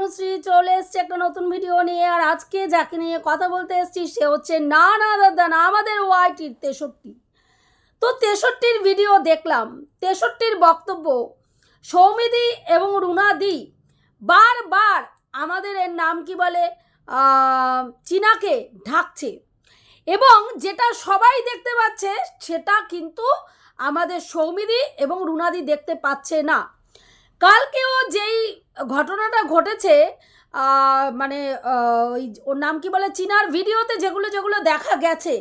তনুশ্রী চলে এসছে একটা নতুন ভিডিও নিয়ে, আর আজকে যাকে নিয়ে কথা বলতে এসছি, সে হচ্ছে না না দাদা না আমাদের ওয়াইটির তেষট্টি। তো তেষট্টির ভিডিও দেখলাম, তেষট্টির বক্তব্য, সৌমিদি এবং রুনাদি বারবার আমাদের এর নাম কি বলে চীনাকে ঢাকছে। এবং যেটা সবাই দেখতে পাচ্ছে, সেটা কিন্তু আমাদের সৌমিদি এবং রুনাদি দেখতে পাচ্ছে না। কালকেও যেই ঘটনাটা ঘটেছে মানে ওই ওর নাম কি বলে, চীনার ভিডিওতে যেগুলো যেগুলো দেখা গেছে,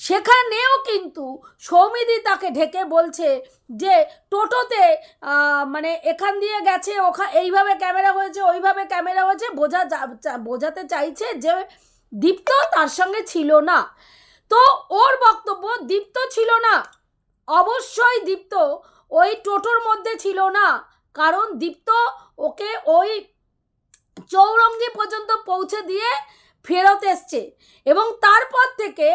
সেখানেও কিন্তু সৌমিদি তাকে ঢেকে বলছে যে, টোটোতে মানে এখান দিয়ে গেছে, ওখা, এইভাবে ক্যামেরা হয়েছে, ওইভাবে ক্যামেরা হয়েছে, বোঝা বোঝাতে চাইছে যে, দীপ্ত তার সঙ্গে ছিল না। তো ওর বক্তব্য, দীপ্ত ছিল না। অবশ্যই দীপ্ত ওই টোটোর মধ্যে ছিল না। কারণ দীপ্ত ওকে ওই চৌরঙ্গি পর্যন্ত পৌঁছে দিয়ে ফেরত এসছে। এবং তারপর থেকে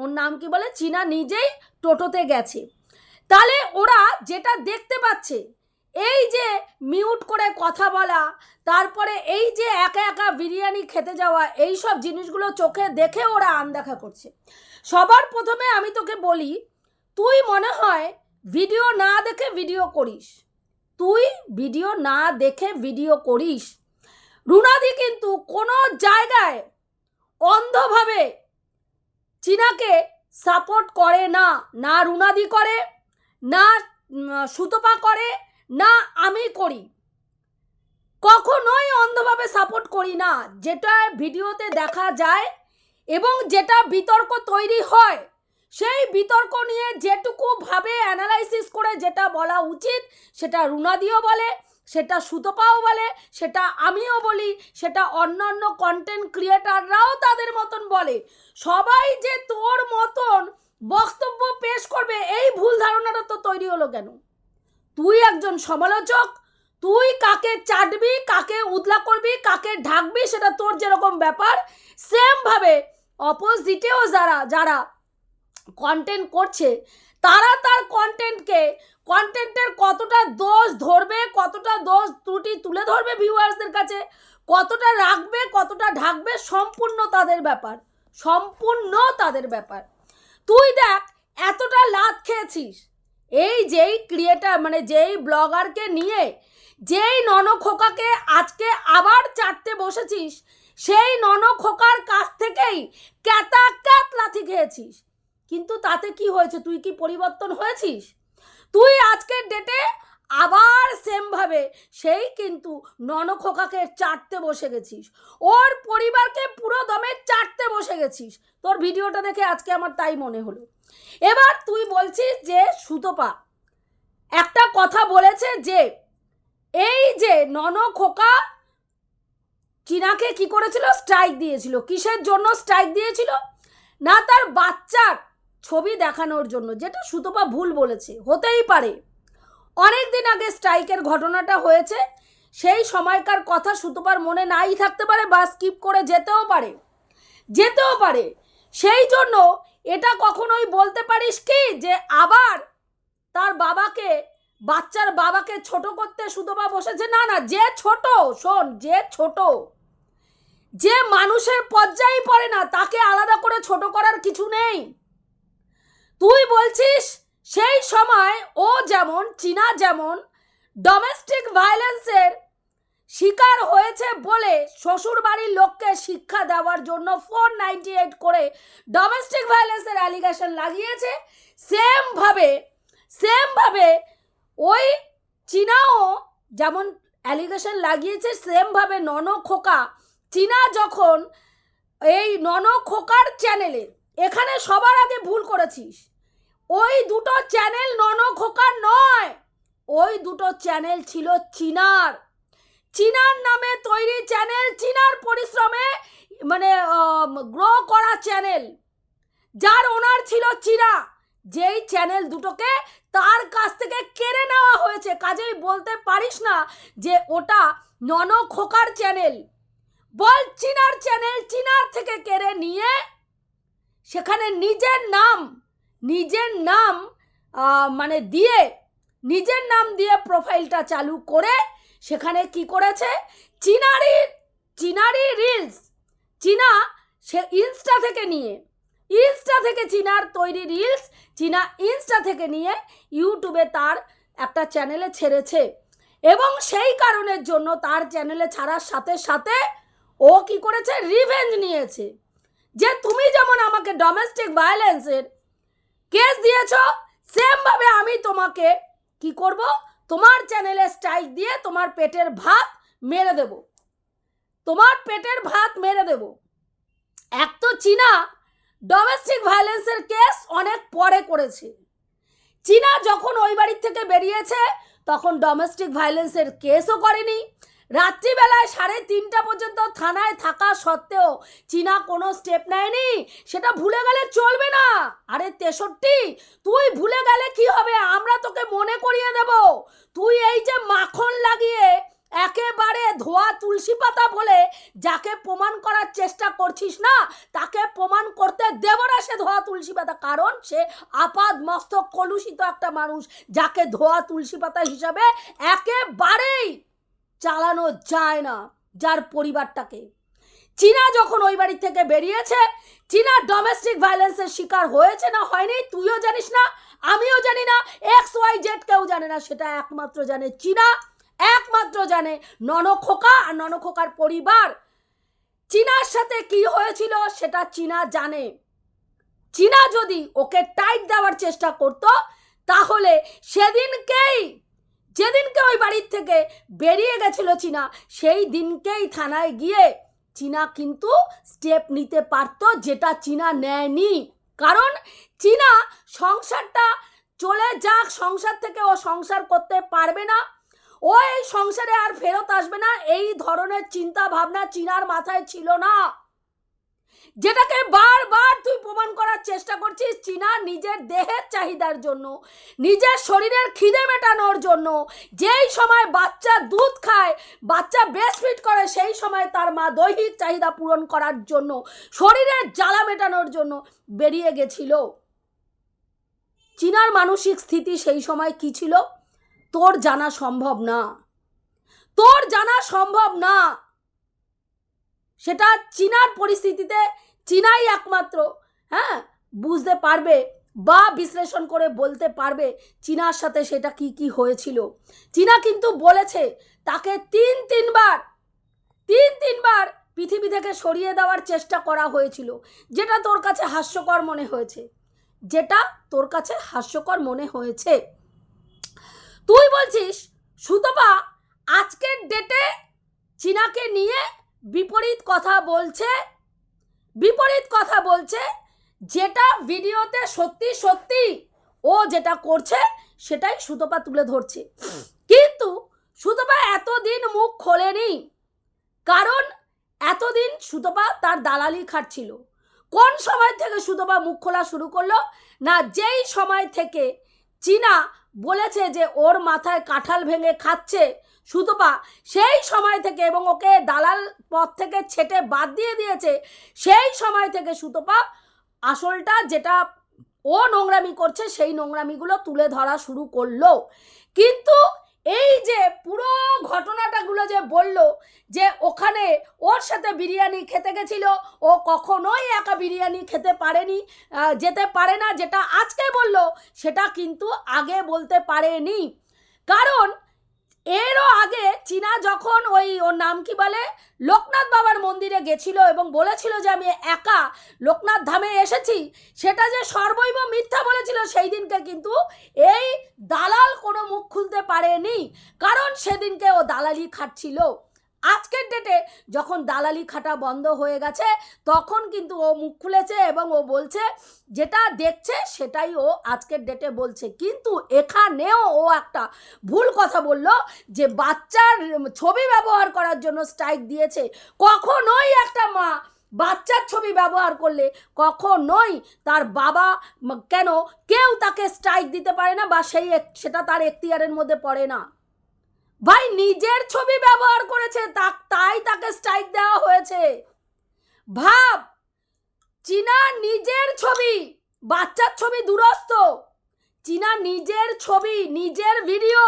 ওর নাম কি বলে? চীনা নিজেই টোটোতে গেছে। তাহলে ওরা যেটা দেখতে পাচ্ছে, এই যে মিউট করে কথা বলা, তারপরে এই যে একা একা বিরিয়ানি খেতে যাওয়া, এই সব জিনিসগুলো চোখে দেখে ওরা আনদেখা করছে। সবার প্রথমে আমি তোকে বলি, তুই মনে হয় ভিডিও না দেখে ভিডিও করিস। তুই ভিডিও না দেখে ভিডিও করিস। রুনাদি কিন্তু কোনো জায়গায় অন্ধভাবে চীনাকে সাপোর্ট করে না। না রুনাদি করে, না সুতপা করে, না আমি করি। কখনোই অন্ধভাবে সাপোর্ট করি না। যেটা ভিডিওতে দেখা যায় এবং যেটা বিতর্ক তৈরি হয় সেই বিতর্ক নিয়ে যেটুকু ভাবে অ্যানালাইসিস করে যেটা বলা উচিত, সেটা রুনাদিও বলে, সেটা সুতপাও বলে, সেটা আমিও বলি, সেটা অন্যান্য কন্টেন্ট ক্রিয়েটাররাও তাদের মতন বলে। সবাই যে তোর মতন বক্তব্য পেশ করবে, এই ভুল ধারণাটা তো তৈরি হলো কেন? তুই একজন সমালোচক, তুই কাকে চাটবি, কাকে উদলা করবি, কাকে ঢাকবি, সেটা তোর যেরকম ব্যাপার সেমভাবে অপোজিটেও যারা যারা কন্টেন্ট করছে, তারা তার কন্টেন্টকে কন্টেন্টের কতটা দোষ ধরবে, কতটা দোষ ত্রুটি তুলে ধরবে ভিউয়ার্সদের কাছে, কতটা রাখবে, কতটা ঢাকবে, সম্পূর্ণ তাদের ব্যাপার, সম্পূর্ণ তাদের ব্যাপার। তুই দেখ, এতটা লাত খেয়েছিস, এই যেই ক্রিয়েটার মানে যেই ব্লগারকে নিয়ে, যেই ননখোকাকে আজকে আবার চাটতে বসেছিস, সেই ননখোকার কাছ থেকেই ক্যাতা ক্যাত লাথি খেয়েছিস। কিন্তু তাতে কি হয়েছে? তুই কি পরিবর্তন হয়েছিস? তুই আজকের ডেটে আবার সেমভাবে সেই কিন্তু ননখোকাকে চাটতে বসে গেছিস। ওর পরিবারকে পুরো দমে চাটতে বসে গেছিস। তোর ভিডিওটা দেখে আজকে আমার তাই মনে হলো। এবার তুই বলছিস যে, সুতপা, একটা কথা বলেছে যে, এই যে নন ননখোকা চীনাকে কি করেছিল? স্ট্রাইক দিয়েছিল। কিসের জন্য স্ট্রাইক দিয়েছিল? না, তার বাচ্চার ছবি দেখানোর জন্য, যেটা সুতপা ভুল বলেছে, হতেই পারে। অনেক দিন আগে স্ট্রাইকের ঘটনাটা হয়েছে, সেই সময়কার কথা সুতপার মনে নাই থাকতে পারে বা স্কিপ করে যেতেও পারে। যেতেও পারে। সেই জন্য এটা কখনোই বলতে পারিস কি যে আবার তার বাবাকে, বাচ্চার বাবাকে ছোট করতে সুতপা বসেছে? না না, যে ছোট, শোন, যে ছোট, যে মানুষের পর্যায়ে পড়ে না, তাকে আলাদা করে ছোট করার কিছু নেই। তুই বলছিস সেই সময় ও যেমন, চীনা যেমন ডোমেস্টিক ভায়োলেন্সের শিকার হয়েছে বলে শ্বশুর বাড়ির লোককে শিক্ষা দেওয়ার জন্য ফোর নাইনটি এইট করে ডোমেস্টিক ভায়োলেন্সের অ্যালিগেশন লাগিয়েছে। সেমভাবে সেমভাবে ওই চীনাও যেমন অ্যালিগেশন লাগিয়েছে সেমভাবে নন খোকা চীনা যখন এই নন খোকার চ্যানেলে এখানে সবার আগে ভুল করেছিস। ওই দুটো চ্যানেল নন খোকার নয়, ওই দুটো চ্যানেল ছিল চীনার। চীনার নামে তৈরি চ্যানেল, চীনার পরিশ্রমে মানে গ্রো করা চ্যানেল, যার ওনার ছিল চীনা। যেই চ্যানেল দুটোকে তার কাছ থেকে কেড়ে নেওয়া হয়েছে। কাজেই বলতে পারিস না যে ওটা নন খোকার চ্যানেল। বল চীনার চ্যানেল চীনার থেকে কেড়ে নিয়ে সেখানে নিজের নাম নিজের নাম মানে দিয়ে, নিজের নাম দিয়ে প্রোফাইলটা চালু করে সেখানে কি করেছে? চীনারই চিনারই রিলস চীনা সে ইনস্টা থেকে নিয়ে ইনস্টা থেকে চীনার তৈরি রিলস চীনা ইনস্টা থেকে নিয়ে ইউটিউবে তার একটা চ্যানেলে ছেড়েছে। এবং সেই কারণের জন্য তার চ্যানেলে ছাড়ার সাথে সাথে ও কি করেছে? রিভেঞ্জ নিয়েছে। যে তুমি যেমন আমাকে ডোমেস্টিক ভায়োলেন্সের কেস দিয়েছ সেমভাবে আমি তোমাকে কি করব? তোমার চ্যানেলে স্ট্রাইক দিয়ে তোমার পেটের ভাত মেরে দেব। তোমার পেটের ভাত মেরে দেব। এক তো চীনা ডোমেস্টিক ভায়োলেন্সের কেস অনেক পরে করেছে। চীনা যখন ওই বাড়ির থেকে বেরিয়েছে, তখন ডোমেস্টিক ভায়োলেন্সের কেসও করেনি। রাত্রিবেলায় সাড়ে তিনটা পর্যন্ত থানায় থাকা সত্ত্বেও চীনা কোনো স্টেপ নেয়নি। সেটা ভুলে গেলে চলবে না। আরে তেষট্টি, তুই ভুলে গেলে কি হবে? আমরা তোকে মনে করিয়ে দেব। তুই এই যে মাখন লাগিয়ে একেবারে ধোয়া তুলসী পাতা বলে যাকে প্রমাণ করার চেষ্টা করছিস না, তাকে প্রমাণ করতে দেব না সে ধোয়া তুলসী পাতা। কারণ সে আপাদ মস্তক কলুষিত একটা মানুষ, যাকে ধোয়া তুলসী পাতা হিসাবে একেবারেই চালানো যায় না যার পরিবারটাকে। চীনা যখন ওই বাড়ি থেকে বেরিয়েছে, চীনা ডোমেস্টিক ভায়োলেন্সের শিকার হয়েছে না হয়নি, তুইও জানিস না, আমিও জানি না এক্স ওয়াই জেড কেউ জানে না, সেটা একমাত্র জানে চীনা, একমাত্র জানে ননখোকা আর ননখোকার পরিবার। চীনার সাথে কি হয়েছিল সেটা চীনা জানে। চীনা যদি ওকে টাইট দেওয়ার চেষ্টা করত, তাহলে সেদিনকেই যেদিনকে ওই বাড়ির থেকে বেরিয়ে গেছিল চীনা, সেই দিনকেই থানায় গিয়ে চীনা কিন্তু স্টেপ নিতে পারত যেটা চীনা নেয়নি। কারণ চীনা সংসারটা চলে যাক, সংসার থেকে ও সংসার করতে পারবে না। ও এই সংসারে আর ফেরত আসবে না, এই ধরনের চিন্তা ভাবনা চীনার মাথায় ছিল না। যেটাকে বারবার তুই প্রমাণ করার চেষ্টা করছিস চীনা নিজের দেহের চাহিদার জন্য, নিজের শরীরের খিদে মেটানোর জন্য। যেই সময় বাচ্চা দুধ খায়, বাচ্চা ব্রেস্ট ফিট করে, সেই সময় তার মা দৈহিক চাহিদা পূরণ করার জন্য, শরীরের জ্বালা মেটানোর জন্য বেরিয়ে গেছিল। চীনার মানসিক স্থিতি সেই সময় কি ছিল? তোর জানা সম্ভব না। তোর জানা সম্ভব না। সেটা চীনার পরিস্থিতিতে চীনাই একমাত্র হ্যাঁ? বুঝতে পারবে বা বিশ্লেষণ করে বলতে পারবে চীনার সাথে সেটা কি কি হয়েছিল। চীনা কিন্তু বলেছে তাকে তিন, তিনবার তিন, তিনবার পৃথিবী থেকে সরিয়ে দেওয়ার চেষ্টা করা হয়েছিল, যেটা তোর কাছে হাস্যকর মনে হয়েছে। যেটা তোর কাছে হাস্যকর মনে হয়েছে। তুই বলছিস, সুতপা, আজকের ডেটে চীনাকে নিয়ে বিপরীত কথা বলছে বিপরীত কথা বলছে, যেটা ভিডিওতে সত্যি সত্যি ও যেটা করছে, সেটাই সুতপা তুলে ধরছে। কিন্তু সুতপা এতদিন মুখ খোলেনি, কারণ এতদিন সুতপা তার দালালি খাটছিল। কোন সময় থেকে সুতপা মুখ খোলা শুরু করল? না, যেই সময় থেকে চীনা বলেছে যে ওর মাথায় কাঁঠাল ভেঙে খাচ্ছে সুতপা সেই সময় থেকে এবং ওকে দালাল পথ থেকে ছেটে বাদ দিয়ে দিয়েছে, সেই সময় থেকে সুতপা আসলটা যেটা ও নোংরামি করছে, সেই নোংরামিগুলো তুলে ধরা শুরু করল। কিন্তু এই যে পুরো ঘটনাটাগুলো যে বলল, যে ওখানে ওর সাথে বিরিয়ানি খেতে গেছিল, ও কখনোই একা বিরিয়ানি খেতে পারেনি যেতে পারে না, যেটা আজকে বলল, সেটা কিন্তু আগে বলতে পারেনি। কারণ এরও আগে চীনা যখন ওই, ওর নাম কি বলে? লোকনাথ বাবার মন্দিরে গেছিল এবং বলেছিল যে আমি একা লোকনাথ ধামে এসেছি, সেটা যে সর্বৈব মিথ্যা বলেছিল সেই দিনকে কিন্তু এই দালাল কোনো মুখ খুলতে পারেনি। কারণ সেদিনকে ও দালালি খাটছিল। আজকের ডেটে যখন দালালি খাটা বন্ধ হয়ে গেছে, তখন কিন্তু ও মুখ খুলেছে এবং ও বলছে, যেটা দেখছে সেটাই ও আজকের ডেটে বলছে। কিন্তু এখানেও ও একটা ভুল কথা বলল যে বাচ্চার ছবি ব্যবহার করার জন্য স্ট্রাইক দিয়েছে। কখনোই একটা মা বাচ্চার ছবি ব্যবহার করলে কখনোই তার বাবা কেন কেউ তাকে স্ট্রাইক দিতে পারে না বা সেই সেটা তার এখতিয়ারের মধ্যে পড়ে না। ভাই, নিজের ছবি ব্যবহার করেছে তাই তাকে স্ট্রাইক দেওয়া হয়েছে। ভাব, চীনা নিজের ছবি, বাচ্চার ছবি দূরস্থ চীনা নিজের ছবি, নিজের ভিডিও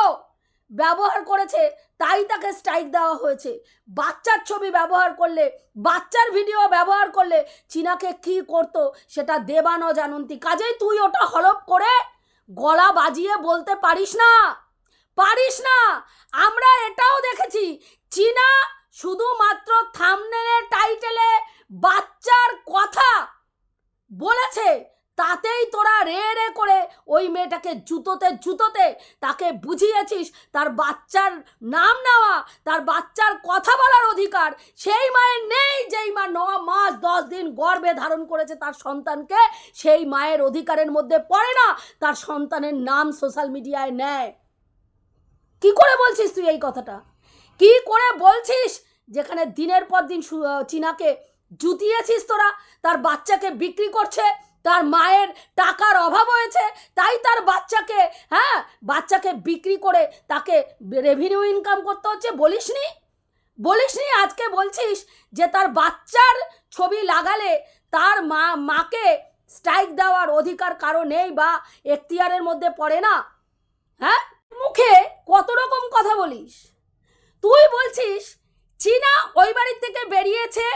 ব্যবহার করেছে, তাই তাকে স্ট্রাইক দেওয়া হয়েছে। বাচ্চার ছবি ব্যবহার করলে, বাচ্চার ভিডিও ব্যবহার করলে চীনাকে কি করতো, সেটা দেবানো জানন্তি কাজেই তুই ওটা হলপ করে গলা বাজিয়ে বলতে পারিস না। পারিস না? আমরা এটাও দেখেছি। চীনা শুধুমাত্র থামনেলে টাইটেলে বাচ্চার কথা বলেছে। তাতেই তোরা রে রে করে ওই মেয়েটাকে জুতোতে জুতোতে তাকে বুঝিয়েছিস, তার বাচ্চার নাম নেওয়া, তার বাচ্চার কথা বলার অধিকার। সেই মায়ের নেই, যেই মা ন মাস দশ দিন গর্ভে ধারণ করেছে তার সন্তানকে, সেই মায়ের অধিকারের মধ্যে পড়ে না, তার সন্তানের নাম সোশ্যাল মিডিয়ায় নেয়। কি করে বলছিস তুই এই কথাটা? কি করে বলছিস? যেখানে দিনের পর দিন চীনাকে জুতিয়েছিস তোরা, তার বাচ্চাকে বিক্রি করছে, তার মায়ের টাকার অভাব হয়েছে, তাই তার বাচ্চাকে হ্যাঁ বাচ্চাকে বিক্রি করে তাকে রেভিনিউ ইনকাম করতে হচ্ছে, বলিসনি? বলিসনি? আজকে বলছিস যে তার বাচ্চার ছবি লাগালে তার মা, মাকে স্ট্রাইক দেওয়ার অধিকার কারও নেই বা এখতিয়ারের মধ্যে পড়ে না? হ্যাঁ? মুখে কত রকম কথা বলিস? তুই বলছিস, চীনা ওই বাড়ির থেকে বেরিয়েছে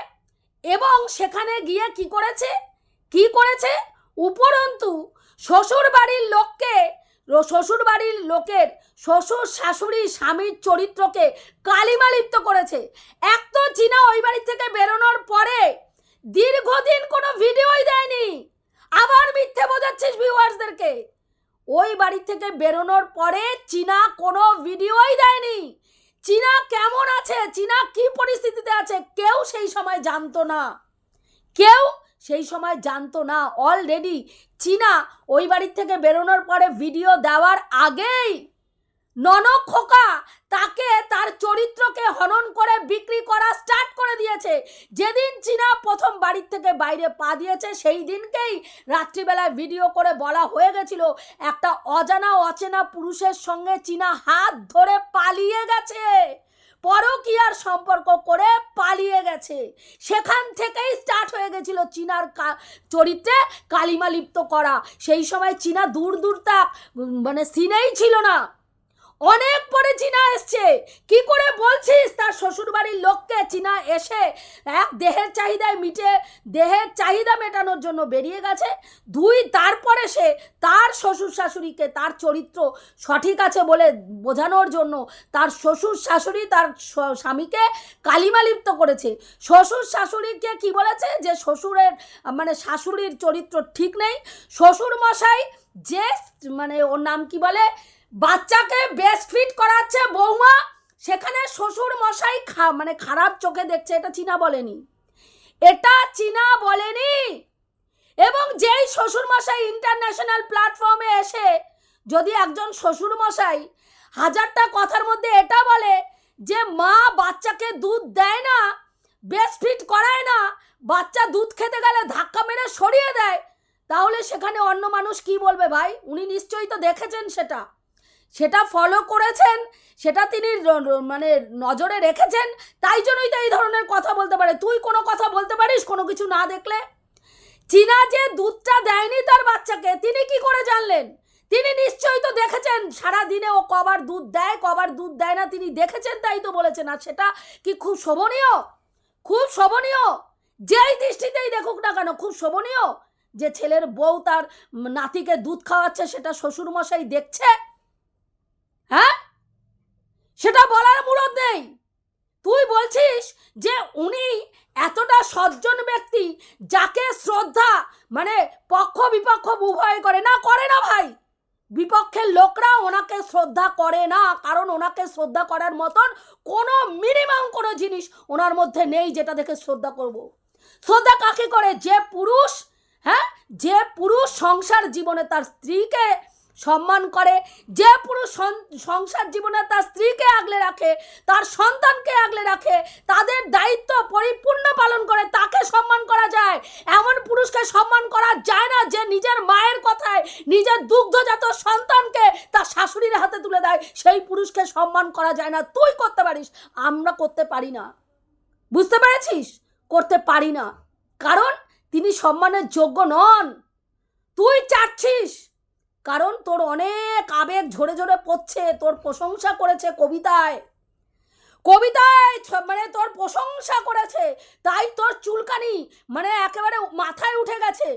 এবং সেখানে গিয়ে কি করেছে? কি করেছে? উপরন্তু, শ্বশুর বাড়ির লোককে, শ্বশুর বাড়ির লোকের শ্বশুর শাশুড়ি স্বামীর চরিত্রকে কালিমালিপ্ত করেছে। এক তো চীনা ওই বাড়ি থেকে বেরোনোর পরে দীর্ঘদিন কোনো ভিডিওই দেয়নি। আবার মিথ্যে বোঝাচ্ছিস ভিউয়ার্সদেরকে ওই বাড়ি থেকে বেরোনোর পরে চীনা কোনো ভিডিওই দেয়নি। চীনা কেমন আছে? চীনা কি পরিস্থিতিতে আছে? কেউ সেই সময় জানতো না। কেউ সেই সময় জানতো না। অলরেডি চীনা ওই বাড়ির থেকে বেরোনোর পরে ভিডিও দেওয়ার আগেই ননক খোকা তাকে তার চরিত্রকে হনন করে বিক্রি করা স্টার্ট করে দিয়েছে। যেদিন চীনা প্রথম বাড়ির থেকে বাইরে পা দিয়েছে, সেই দিনকেই রাত্রিবেলায় ভিডিও করে বলা হয়ে গেছিল, একটা অজানা অচেনা পুরুষের সঙ্গে চীনা হাত ধরে পালিয়ে গেছে। পরকীয়ার সম্পর্ক করে পালিয়ে গেছে। সেখান থেকেই স্টার্ট হয়ে গেছিল চীনার চরিত্রে কালিমা লিপ্ত করা। সেই সময় চীনা দূর দূর তাক মানে সিনেই ছিল না। অনেক পরে চীনা এসছে। কি করে বলছিস? তার শ্বশুরবাড়ির লোককে চীনা এসে এক দেহের চাহিদায় মিটে, দেহের চাহিদা মেটানোর জন্য বেরিয়ে গেছে। দুই, তারপরে সে তার শ্বশুর শাশুড়িকে তার চরিত্র সঠিক আছে বলে বোঝানোর জন্য তার শ্বশুর শাশুড়ি তার স্বামীকে কালিমালিপ্ত করেছে। শ্বশুর শাশুড়িকে কি বলেছে? যে শ্বশুরের মানে শাশুড়ির চরিত্র ঠিক নেই। শ্বশুর মশাই যে মানে ওর নাম কি বলে? বাচ্চাকে বেস্ট ফিট করাচ্ছে বৌমা। সেখানে শ্বশুর মশাই খা মানে খারাপ চোখে দেখছে, এটা চীনা বলেনি। এটা চীনা বলেনি। এবং যেই শ্বশুর মশাই ইন্টারন্যাশনাল প্ল্যাটফর্মে এসে যদি একজন শ্বশুর মশাই হাজারটা কথার মধ্যে এটা বলে যে মা বাচ্চাকে দুধ দেয় না বেস্ট ফিট করায় না, বাচ্চা দুধ খেতে গেলে ধাক্কা মেরে সরিয়ে দেয়, তাহলে সেখানে অন্য মানুষ কি বলবে ভাই? উনি নিশ্চয়ই তো দেখেছেন সেটা। সেটা ফলো করেছেন, সেটা তিনি মানে নজরে রেখেছেন, তাই জন্যই তো এই ধরনের কথা বলতে পারে। তুই কোনো কথা বলতে পারিস, কোনো কিছু না দেখলে? চীনা যে দুধটা দেয়নি তার বাচ্চাকে, তিনি কি করে জানলেন? তিনি নিশ্চয়ই তো দেখেছেন, সারা দিনে ও কবার দুধ দেয়, কবার দুধ দেয় না, তিনি দেখেছেন তাই তো বলেছেন। আর সেটা কি খুব শোভনীয়? খুব শোভনীয়! যেই দৃষ্টিতেই দেখুক না কেন, খুব শোভনীয় যে ছেলের বউ তার নাতিকে দুধ খাওয়াচ্ছে, সেটা শ্বশুরমশাই দেখছে। হ্যাঁ? সেটা বলার মুরদ নেই। তুই বলছিস যে উনি এতটা সজ্জন ব্যক্তি যাকে শ্রদ্ধা মানে পক্ষ বিপক্ষ উভয় করে না করে না ভাই। বিপক্ষের লোকরা ওনাকে শ্রদ্ধা করে না, কারণ ওনাকে শ্রদ্ধা করার মতন কোনো মিনিমাম কোনো জিনিস ওনার মধ্যে নেই যেটা দেখে শ্রদ্ধা করব। শ্রদ্ধা কাকে করে? যে পুরুষ হ্যাঁ? যে পুরুষ সংসার জীবনে তার স্ত্রীকে সম্মান করে, যে পুরুষ সংসার জীবনে তার স্ত্রীকে আগলে রাখে, তার সন্তানকে আগলে রাখে, তাদের দায়িত্ব পরিপূর্ণ পালন করে তাকে সম্মান করা যায়। এমন পুরুষকে সম্মান করা যায় না যে নিজের মায়ের কথায় নিজের দুগ্ধজাত সন্তানকে তার শাশুড়ির হাতে তুলে দেয়। সেই পুরুষকে সম্মান করা যায় না। তুই করতে পারিস, আমরা করতে পারি না। বুঝতে পেরেছিস? করতে পারি না। কারণ তিনি সম্মানের যোগ্য নন। তুই চাচ্ছিস কারণ তোর অনেক আবেগ ঝরে ঝরে পড়ছে, তোর প্রশংসা করেছে কবিতায়। কবিতায় মানে তোর প্রশংসা করেছে, তাই তোর চুলকানি মানে একেবারে মাথায় উঠে গেছে।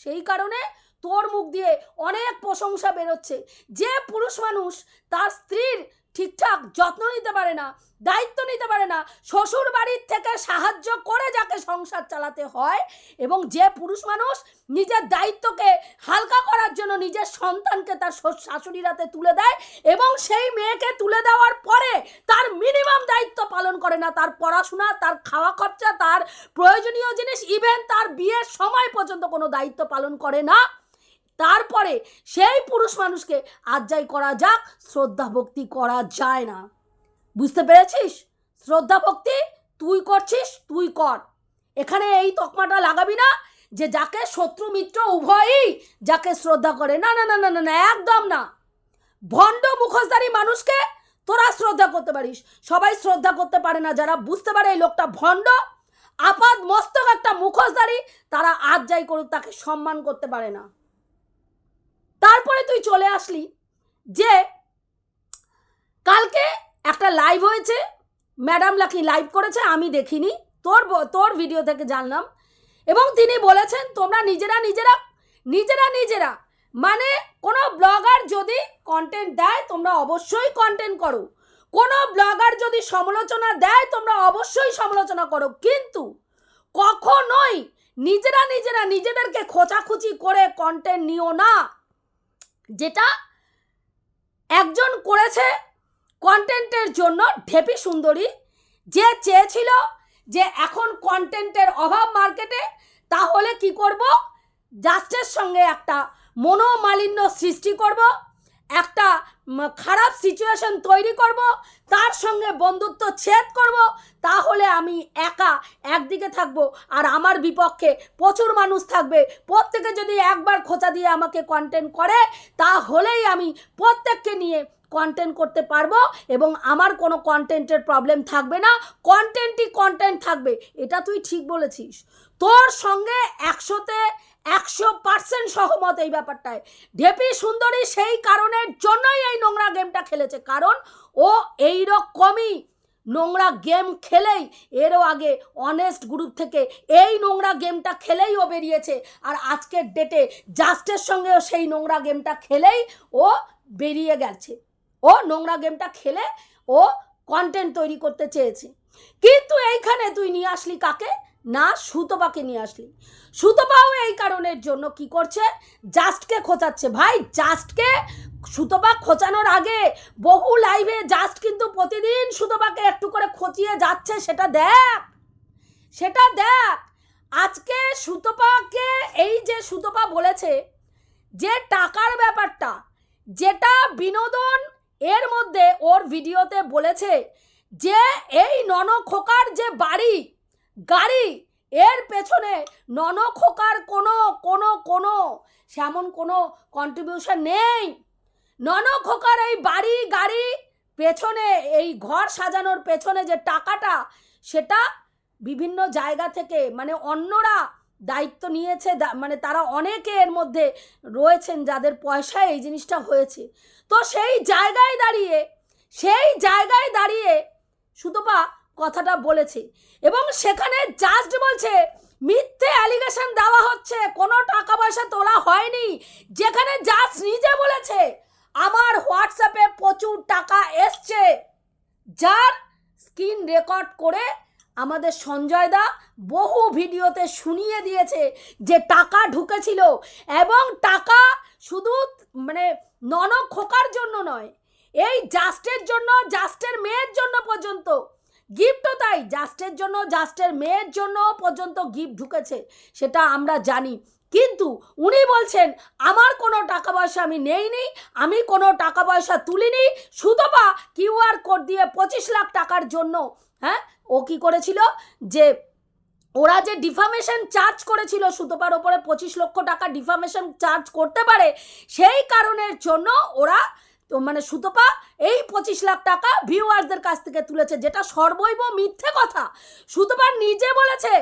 সেই কারণে তোর মুখ দিয়ে অনেক প্রশংসা বেরোচ্ছে। যে পুরুষ মানুষ তার স্ত্রীর ঠিকঠাক যত্ন নিতে পারে না, দায়িত্ব নিতে পারে না শ্বশুর বাড়ির থেকে সাহায্য করে যাকে সংসার চালাতে হয় এবং যে পুরুষ মানুষ নিজের দায়িত্বকে হালকা করার জন্য নিজের সন্তানকে তার শাশুড়ির হাতে তুলে দেয় এবং সেই মেয়েকে তুলে দেওয়ার পরে তার মিনিমাম দায়িত্ব পালন করে না, তার পড়াশোনা, তার খাওয়া খরচা, তার প্রয়োজনীয় জিনিস ইভেন তার বিয়ের সময় পর্যন্ত কোনো দায়িত্ব পালন করে না। তারপরে সেই পুরুষ মানুষকে আজ্জাই করা যাক শ্রদ্ধা ভক্তি করা যায় না। বুঝতে পেরেছিস? শ্রদ্ধা ভক্তি তুই করছিস, তুই কর। এখানে এই তকমাটা লাগাবি না যে যাকে শত্রু মিত্র উভয়ই যাকে শ্রদ্ধা করে। না না না না না না, একদম না। ভণ্ড মুখোশধারী মানুষকে তোরা শ্রদ্ধা করতে পারিস। সবাই শ্রদ্ধা করতে পারে না। যারা বুঝতে পারে এই লোকটা ভণ্ড, আপাদ মস্তক একটা মুখোশধারী, তারা আজ যাই করুক, তাকে সম্মান করতে পারে না। তারপরে তুই চলে আসলি যে কালকে একটা লাইভ হয়েছে। ম্যাডাম লাকি লাইভ করেছে, আমি দেখিনি। তোর তোর ভিডিও থেকে জানলাম। এবং তিনি বলেছেন, তোমরা নিজেরা নিজেরা নিজেরা নিজেরা মানে কোনো ব্লগার যদি কন্টেন্ট দেয়, তোমরা অবশ্যই কন্টেন্ট করো। কোনো ব্লগার যদি সমালোচনা দেয়, তোমরা অবশ্যই সমালোচনা করো। কিন্তু কখনোই নিজেরা নিজেরা নিজেদেরকে খোঁচাখুচি করে কন্টেন্ট নিও না। যেটা একজন করেছে কন্টেন্টের জন্য ঢেপি সুন্দরী। যে চেয়েছিল যে এখন কন্টেন্টের অভাব মার্কেটে তাহলে কি করব? জাস্টের সঙ্গে একটা মনোমালিন্য সৃষ্টি করব। একটা খারাপ সিচুয়েশন তৈরি করব, তার সঙ্গে বন্ধুত্ব ছেদ করব, তাহলে আমি একা একদিকে থাকব আর আমার বিপক্ষে প্রচুর মানুষ থাকবে। প্রত্যেকে যদি একবার খোঁচা দিয়ে আমাকে কন্টেন্ট করে, তাহলেই আমি প্রত্যেককে নিয়ে কন্টেন্ট করতে পারব এবং আমার কোনো কন্টেন্টের প্রবলেম থাকবে না। কন্টেন্টই কন্টেন্ট থাকবে, এটা তুই ঠিক বলেছিস। তোর সঙ্গে একশোতে একশো পার্সেন্ট সহমত এই ব্যাপারটায়। ঢেপি সুন্দরী সেই কারণের জন্যই এই নোংরা গেমটা খেলেছে। কারণ ও এই রকমই নোংরা গেম খেলেই এরও আগে অনেস্ট গ্রুপ থেকে এই নোংরা গেমটা খেলেই ও বেরিয়েছে। আর আজকের ডেটে জাস্টের সঙ্গেও সেই নোংরা গেমটা খেলেই ও বেরিয়ে গেছে। ও নোংরা গেমটা খেলে ও কন্টেন্ট তৈরি করতে চেয়েছে। কিন্তু এইখানে তুই নিয়ে আসলি কাকে? না সুতপাকে নিয়ে আসলি। সুতপাও এই কারণের জন্য কি করছে? জাস্টকে খোঁচাচ্ছে। ভাই, জাস্টকে সুতপা খোঁচানোর আগে বহু লাইভে জাস্ট কিন্তু প্রতিদিন সুতপাকে একটু করে খোঁচিয়ে যাচ্ছে, সেটা দেখ। সেটা দেখ। আজকে সুতপাকে এই যে সুতপা বলেছে, যে টাকার ব্যাপারটা, যেটা বিনোদন এর মধ্যে ওর ভিডিওতে বলেছে যে এই নন খোকার যে বাড়ি গাড়ি, এর পেছনে নন খোকার কোনো কোনো কোনো, সেমন কোনো কন্ট্রিবিউশন নেই। নন খোকার এই বাড়ি, গাড়ি, পেছনে, এই ঘর সাজানোর পেছনে যে টাকাটা, সেটা বিভিন্ন জায়গা থেকে মানে অন্যরা দায়িত্ব নিয়েছে মানে তারা অনেকে এর মধ্যে রয়েছেন যাদের পয়সায় এই জিনিসটা হয়েছে। তো সেই জায়গায় দাঁড়িয়ে, সেই জায়গায় দাঁড়িয়ে কথাটা বলেছে। এবং সেখানে জাস্ট বলছে, মিথ্যে অ্যালিগেশন দেওয়া হচ্ছে, কোনো টাকা পয়সা তোলা হয়নি। যেখানে জাস্ট নিজে বলেছে, আমার হোয়াটসঅ্যাপে প্রচুর টাকা এসছে। যার স্ক্রিন রেকর্ড করে আমাদের সঞ্জয় দা বহু ভিডিওতে শুনিয়ে দিয়েছে যে টাকা ঢুকেছিল। এবং টাকা শুধু মানে নন খোকার জন্য নয়, এই জাস্টের জন্য জাস্টের মেয়ের জন্য পর্যন্ত গিফটও তাই জাস্টের জন্য জাস্টের মেয়ের জন্য পর্যন্ত গিফট ঢুকেছে, সেটা আমরা জানি। কিন্তু উনি বলছেন, আমার কোনো টাকা পয়সা আমি নেইনি, আমি কোনো টাকা পয়সা তুলিনি, সুতপা কিউআর কোড দিয়ে পঁচিশ লাখ টাকার জন্য। হ্যাঁ ও কি করেছিল? যে ওরা যে ডিফামেশন চার্জ করেছিল, সুতপার ওপরে পঁচিশ লক্ষ টাকা ডিফামেশন চার্জ করতে পারে, সেই কারণের জন্য ওরা তো মানে সুতপা, এই পঁচিশ লাখ টাকা ভিউয়ার্সদের কাছ থেকে তুলেছে, যেটা সর্বৈব মিথ্যে কথা। সুতপা নিজে বলেছে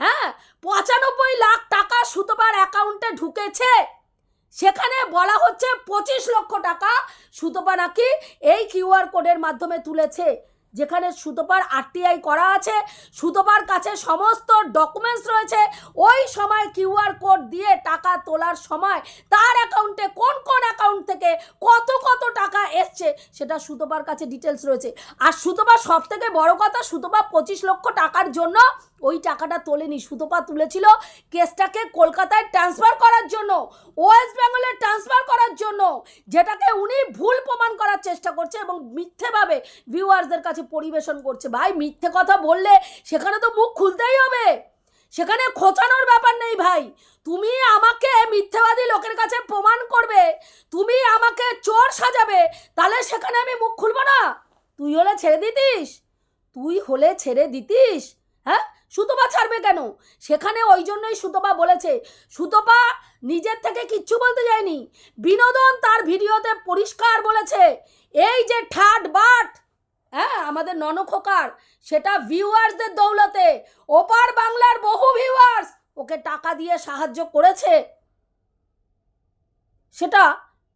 হ্যাঁ পঁচানব্বই লাখ টাকা সুতপার অ্যাকাউন্টে ঢুকেছে। সেখানে বলা হচ্ছে পঁচিশ লক্ষ টাকা সুতপা নাকি এই কিউআর কোডের মাধ্যমে তুলেছে। যেখানে সুতোপার আরটিআই করা আছে, সুতোপার কাছে সমস্ত ডকুমেন্টস রয়েছে। ওই সময় কিউআর কোড দিয়ে টাকা তোলার সময় তার অ্যাকাউন্টে কোন কোন অ্যাকাউন্ট থেকে কত কত টাকা এসছে সেটা সুতোপার কাছে ডিটেলস রয়েছে। আর সুতোপা সব থেকে বড় কথা, সুতোপা পঁচিশ লক্ষ টাকার জন্য ওই টাকাটা তোলেনি। সুতোপা তুলেছিল কেসটাকে কলকাতায় ট্রান্সফার করার জন্য ওয়েস্ট বেঙ্গলে ট্রান্সফার করার জন্য, যেটাকে উনি ভুল প্রমাণ করার চেষ্টা করছে এবং মিথ্যেভাবে ভিউয়ার্সদের কাছে পরিবেশন করছে। ভাই, মিথ্যে কথা বললে সেখানে তো মুখ খুলতেই হবে। সেখানে খোঁচানোর ব্যাপার নেই ভাই। তুমি আমাকে মিথ্যাবাদী লোকের কাছে প্রমাণ করবে, তুমি আমাকে চোর সাজাবে, তাহলে সেখানে আমি মুখ খুলবো না। তুই হলে ছেড়ে দিতিস? তুই হলে ছেড়ে দিতিস? হ্যাঁ? সুতপা ছাড়বে কেন? সেখানে ওই জন্যই সুতপা বলেছে, সুতপা নিজের থেকে কিচ্ছু বলতে যায়নি। বিনোদন তার ভিডিওতে পরিষ্কার বলেছে, এই যে ঠাট বাট হ্যাঁ আমাদের ননখোকার, সেটা ভিউয়ার্সদের দৌলতে, ওপার বাংলার বহু ভিউয়ার্স ওকে টাকা দিয়ে সাহায্য করেছে। সেটা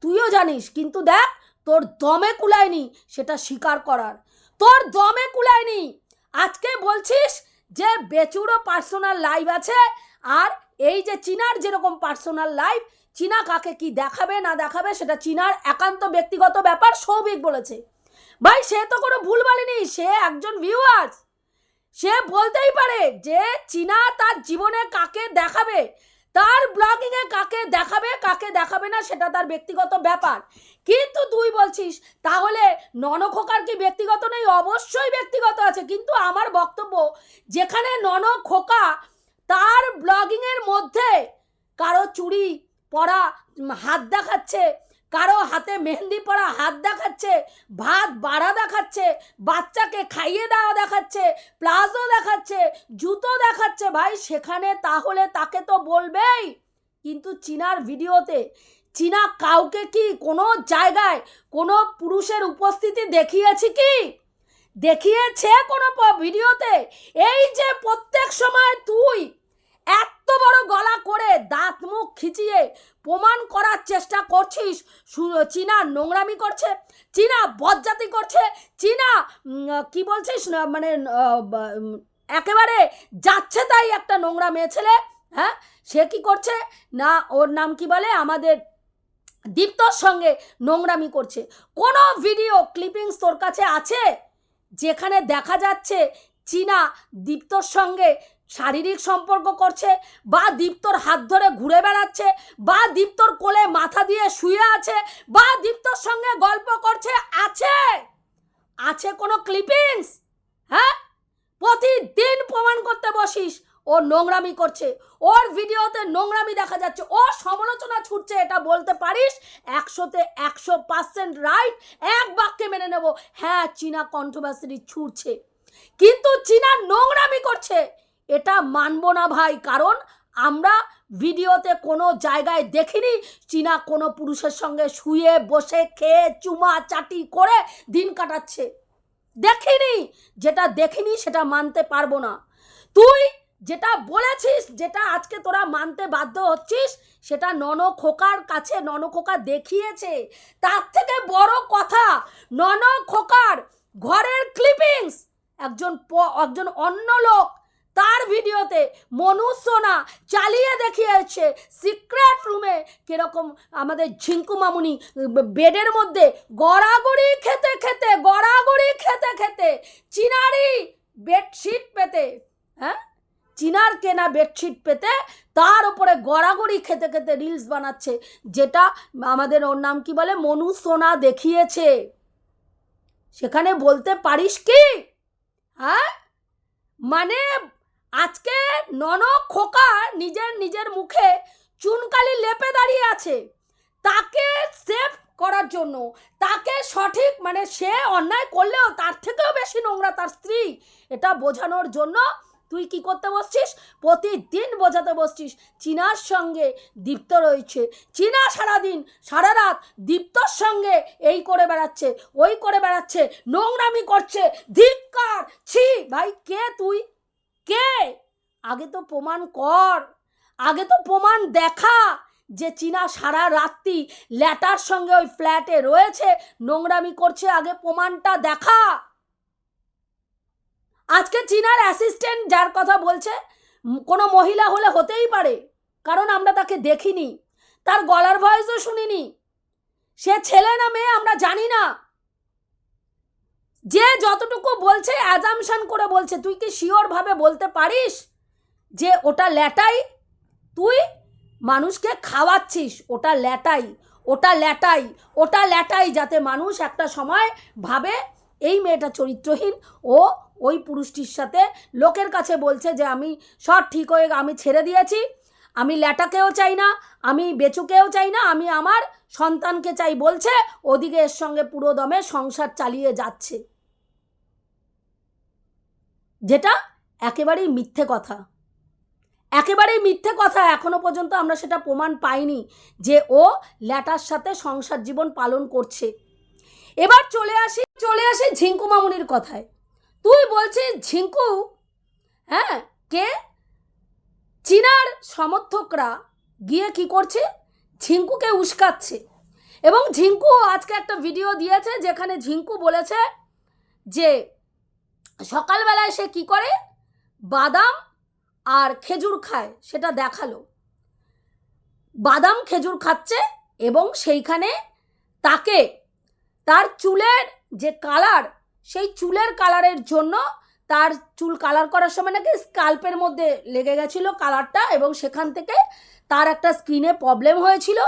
তুইও জানিস, কিন্তু দেখ, তোর দমে কুলায়নি, সেটা স্বীকার করার। তোর দমে কুলায়নি। আজকে বলছিস যে বেচুরো পার্সোনাল লাইভ আছে, আর এই যে চিনার যেরকম পার্সোনাল লাইভ, চীনা কাকে কি দেখাবে, না দেখাবে, সেটা চীনার একান্ত ব্যক্তিগত ব্যাপার, সৌভিক বলেছে। ভাই, সে তো কোনো ভুল বলেনি সে একজন ভিউয়ার্স সে বলতেই পারে যে, চীনা তার জীবনে কাকে দেখাবে তার ব্লগিংয়ে কাকে দেখাবে কাকে দেখাবে না সেটা তার ব্যক্তিগত ব্যাপার। কিন্তু তুই বলছিস, তাহলে ননখোকার কি ব্যক্তিগত নেই? অবশ্যই ব্যক্তিগত আছে। কিন্তু আমার বক্তব্য, যেখানে ননখোকা তার ব্লগিংয়ের মধ্যে কারও চুরি পরা হাত দেখাচ্ছে কারও হাতে মেহেন্দি পরা হাত দেখাচ্ছে, ভাত বাড়া দেখাচ্ছে, বাচ্চাকে খাইয়ে দেওয়া দেখাচ্ছে, প্লাজো দেখাচ্ছে, জুতো দেখাচ্ছে, ভাই সেখানে তাহলে তাকে তো বলবেই। কিন্তু চীনার ভিডিওতে, চীনা কাউকে কি কোনো জায়গায় কোনো পুরুষের উপস্থিতি দেখিয়েছি কি? দেখিয়েছে কোনো ভিডিওতে? এই যে প্রত্যেক সময় তুই এত বড় গলা করে দাঁত মুখ খিচিয়ে প্রমাণ করার চেষ্টা করছিস? চীনা নোংরামি করছে চীনা বজ্জাতি করছে চীনা কি বলছিস না, মানে একেবারে যাচ্ছে তাই একটা নোংরা মেয়ে ছেলে হ্যাঁ? সে কি করছে? না ওর নাম কি বলে? আমাদের দীপ্তর সঙ্গে নোংরামি করছে। কোনো ভিডিও ক্লিপিংস তোর কাছে আছে? যেখানে দেখা যাচ্ছে চীনা দীপ্তর সঙ্গে শারীরিক সম্পর্ক করছে, বা দীপ্তর হাত ধরে ঘুরে বেড়াচ্ছে, বা দীপ্তর কোলে মাথা দিয়ে শুয়ে আছে, বা দীপ্তর সঙ্গে গল্প করছে, আছে? আছে কোনো ক্লিপিংস হ্যাঁ? প্রতিদিন প্রমাণ করতে বসিস, ও নোংরামি করছে, ওর ভিডিওতে নোংরামি দেখা যাচ্ছে, ও সমালোচনা ছুটছে, এটা বলতে পারিস? একশোতে একশো পার্সেন্ট রাইট এক বাক্যে মেনে নেব। হ্যাঁ চীনা কন্ট্রোভার্সি ছুটছে, কিন্তু চীনা নোংরামি করছে এটা মানবো না ভাই, কারণ আমরা ভিডিওতে কোনো জায়গায় দেখিনি। চীনা কোনো পুরুষের সঙ্গে শুয়ে, বসে, খেয়ে, চুমা, চাটি করে দিন কাটাচ্ছে। দেখিনি। যেটা দেখিনি সেটা মানতে পারব না। তুই যেটা বলেছিস, যেটা আজকে তোরা মানতে বাধ্য হচ্ছিস, সেটা নন খোকার কাছে নন খোকা দেখিয়েছে। তার থেকে বড় কথা নন খোকার ঘরের ক্লিপিংস একজন একজন অন্য লোক তার ভিডিওতে মনু সোনা চালিয়ে দেখিয়েছে। সিক্রেট রুমে কীরকম আমাদের ঝিঙ্কু মামুনি বেডের মধ্যে গড়াগড়ি খেতে খেতে, গড়াগড়ি খেতে খেতে চিনারি বেডশিট পেতে হ্যাঁ? চিনার কেনা বেডশিট পেতে তার উপরে গড়াগড়ি খেতে খেতে রিলস বানাচ্ছে, যেটা আমাদের ওর নাম কি বলে? মনু সোনা দেখিয়েছে। সেখানে বলতে পারিস কি? হ্যাঁ? মানে আজকে নন খোকা নিজের নিজের মুখে চুনকালি লেপে দাঁড়িয়ে আছে। তাকে সেভ করার জন্য, তাকে সঠিক মানে সে অন্যায় করলেও তার থেকেও বেশি নোংরা তার স্ত্রী। এটা বোঝানোর জন্য তুই কি করতে বসছিস? প্রতিদিন বোঝাতে বসছিস। চীনার সঙ্গে দীপ্ত রয়েছে। চীনা সারাদিন সারা রাত দীপ্তর সঙ্গে এই করে বেড়াচ্ছে, ওই করে বেড়াচ্ছে, নোংরামি করছে। ধিক্কার! ছি, ভাই, কে তুই? কে? আগে তো প্রমাণ কর। আগে তো প্রমাণ দেখা যে চীনা সারা রাত্রি ল্যাটার সঙ্গে ওই ফ্ল্যাটে রয়েছে, নোংরামি করছে, আগে প্রমাণটা দেখা। আজকে চীনার অ্যাসিস্ট্যান্ট যার কথা বলছে কোনো মহিলা হলে হতেই পারে, কারণ আমরা তাকে দেখিনি। তার গলার ভয়েসও শুনিনি। সে ছেলে না মেয়ে আমরা জানি না। যে যতটুকু বলছে অ্যাজামশন করে বলছে, তুই কি শিওর ভাবে বলতে পারিস যে ওটা ল্যাটাই? তুই মানুষকে খাওয়াচ্ছিস, ওটা ল্যাটাই ওটা ল্যাটাই ওটা ল্যাটাই, যাতে মানুষ একটা সময় ভাবে এই মেয়েটা চরিত্রহীন ও ওই পুরুষটির সাথে লোকের কাছে বলছে যে আমি সব ঠিক হয়ে আমি ছেড়ে দিয়েছি, আমি ল্যাটাকেও চাই না, আমি বেচুকেও চাই না, আমি আমার সন্তানকে চাই বলছে, ওদিকে এর সঙ্গে পুরো দমে সংসার চালিয়ে যাচ্ছে। যেটা একেবারেই মিথ্যে কথা। একেবারেই মিথ্যে কথা এখনও পর্যন্ত আমরা সেটা প্রমাণ পাইনি যে ও ল্যাটার সাথে সংসার জীবন পালন করছে। এবার চলে আসি চলে আসি ঝিঙ্কু মামুনির কথায়। তুই বলছিস ঝিঙ্কু হ্যাঁ কে? চীনার সমর্থকরা গিয়ে কি করছে? ঝিঙ্কুকে উস্কাচ্ছে। এবং ঝিঙ্কু আজকে একটা ভিডিও দিয়েছে যেখানে ঝিঙ্কু বলেছে যে সকালবেলায় সে কি করে? বাদাম আর খেজুর খায়, সেটা দেখাল। বাদাম, খেজুর খাচ্ছে এবং সেইখানে তাকে তার চুলের যে কালার, সেই চুলের কালারের জন্য তার চুল কালার করার সময় নাকি স্কাল্পের মধ্যে লেগে গেছিল কালারটা এবং সেখান থেকে তার একটা স্কিনে প্রবলেম হয়েছিল,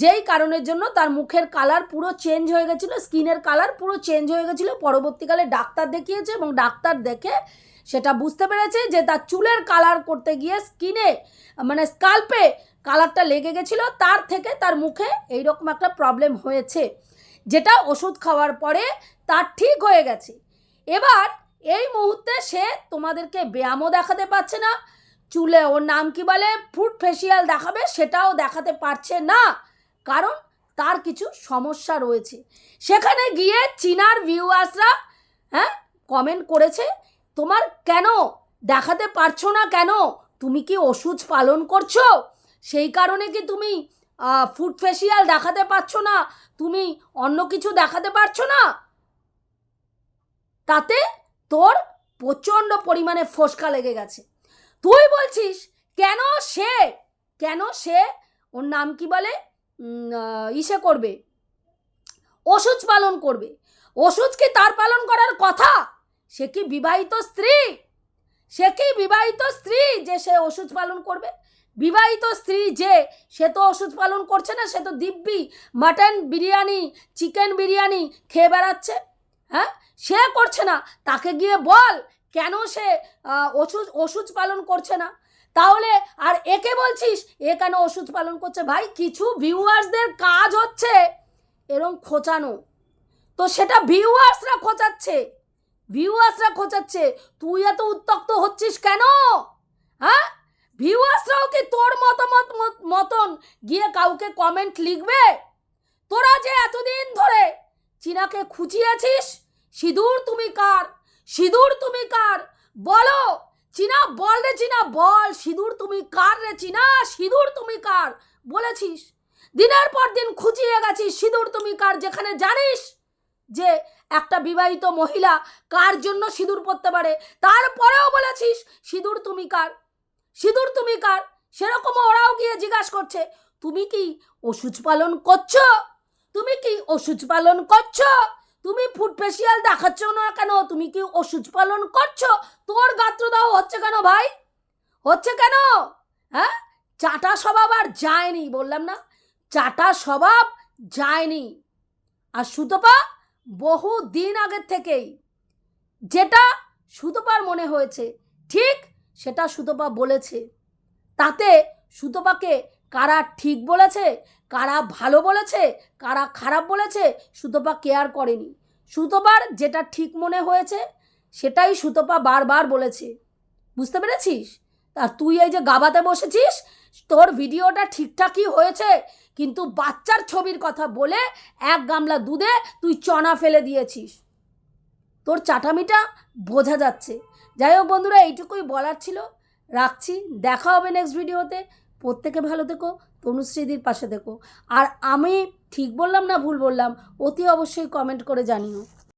যেই কারণের জন্য তার মুখের কালার পুরো চেঞ্জ হয়ে গেছিল স্কিনের কালার পুরো চেঞ্জ হয়ে গেছিল। পরবর্তীকালে ডাক্তার দেখিয়েছে এবং ডাক্তার দেখে সেটা বুঝতে পেরেছে যে তার চুলের কালার করতে গিয়ে স্কিনে মানে স্কাল্পে কালারটা লেগে গেছিল। তার থেকে তার মুখে এইরকম একটা প্রবলেম হয়েছে, যেটা ওষুধ খাওয়ার পরে তার ঠিক হয়ে গেছে। এবার এই মুহূর্তে সে তোমাদেরকে ব্যায়ামও দেখাতে পারছে না চুলে, ওর নাম কি বলে? ফুড ফেসিয়াল দেখাবে, সেটাও দেখাতে পারছে না। কারণ তার কিছু সমস্যা রয়েছে। সেখানে গিয়ে চীনার ভিউয়ার্সরা হ্যাঁ কমেন্ট করেছে, তোমার কেন? দেখাতে পারছ না কেন? তুমি কি ওষুধ পালন করছ? সেই কারণে কি তুমি ফুড ফেসিয়াল দেখাতে পারছ না? তুমি অন্য কিছু দেখাতে পারছ না? তাতে তোর প্রচণ্ড পরিমাণে ফসকা লেগে গেছে। তুই বলছিস? কেন সে? কেন সে? ওর নাম কি বলে? ইসে করবে। ওষুধ পালন করবে। ওষুধ কি তার পালন করার কথা? সে কি বিবাহিত স্ত্রী? সে কি বিবাহিত স্ত্রী যে সে ওষুধ পালন করবে? বিবাহিত স্ত্রী যে সে তো ওষুধ পালন করছে না, সে তো দিব্যি মাটন বিরিয়ানি, চিকেন বিরিয়ানি খেয়ে বেড়াচ্ছে। হ্যাঁ? সে করছে না। তাকে গিয়ে বল কেন সে ওষুধ ওষুধ পালন করছে না? তাহলে আর একে বলছিস? এ কেন ওষুধ পালন করছে? ভাই, কিছু ভিউয়ার্সদের কাজ হচ্ছে এরম খোঁচানো। তো সেটা ভিউয়ার্সরা খোঁচাচ্ছে। ভিউয়ার্সরা খোঁচাচ্ছে। তুই এত উত্তক্ত হচ্ছিস কেন? হ্যাঁ? ভিউয়ার্সরাও কি তোর মতামত মত- মতন গিয়ে কাউকে কমেন্ট লিখবে? তোরা যে এতদিন ধরে চীনাকে খুঁচিয়েছিস, সিঁদুর তুমি কার? সিঁদুর তুমি কার? বলো। চীনা বল রে চীনা বল, সিঁদুর তুমি কার রে চীনা? সিঁদুর তুমি কার? বলেছিস। দিনের পর দিন খুঁচিয়ে গেছিস সিঁদুর তুমি কার? যেখানে জানিস যে একটা বিবাহিত মহিলা কার জন্য সিঁদুর পরতে পারে? তারপরেও বলেছিস, সিঁদুর তুমি কার? সিঁদুর তুমি কার? সেরকম ওরাও গিয়ে জিজ্ঞাসা করছে, তুমি কি ওষুধ পালন করছ? তুমি কি ওষুধ পালন করছ? তুমি ফুড ফেসিয়াল দেখাচ্ছ না কেন? তুমি কি ওষুধ পালন করছ? তোর গাত্রদাহ হচ্ছে কেন ভাই? হচ্ছে কেন? হ্যাঁ? চাটা স্বভাব আর যায়নি, বললাম না। চাটা স্বভাব যায়নি। আর সুতপা, বহু দিন আগের থেকেই যেটা সুতপার মনে হয়েছে, ঠিক সেটা সুতপা বলেছে। তাতে সুতপাকে কারা ঠিক বলেছে? কারা ভালো বলেছে, কারা খারাপ বলেছে, সুতপা কেয়ার করেনি। সুতপার যেটা ঠিক মনে হয়েছে, সেটাই সুতপা বারবার বলেছে। বুঝতে পেরেছিস? আর তুই এই যে গাবাতে বসেছিস, তোর ভিডিওটা ঠিকঠাকই হয়েছে, কিন্তু বাচ্চার ছবির কথা বলে এক গামলা দুধে তুই চনা ফেলে দিয়েছিস। তোর চাটামিটা বোঝা যাচ্ছে। যাই হোক বন্ধুরা, এইটুকুই বলার ছিল। রাখছি। দেখা হবে নেক্সট ভিডিওতে প্রত্যেকে ভালো থেকো, তনুশ্রীদির পাশে থেকো। আর আমি ঠিক বললাম না ভুল বললাম, অতি অবশ্যই কমেন্ট করে জানিও।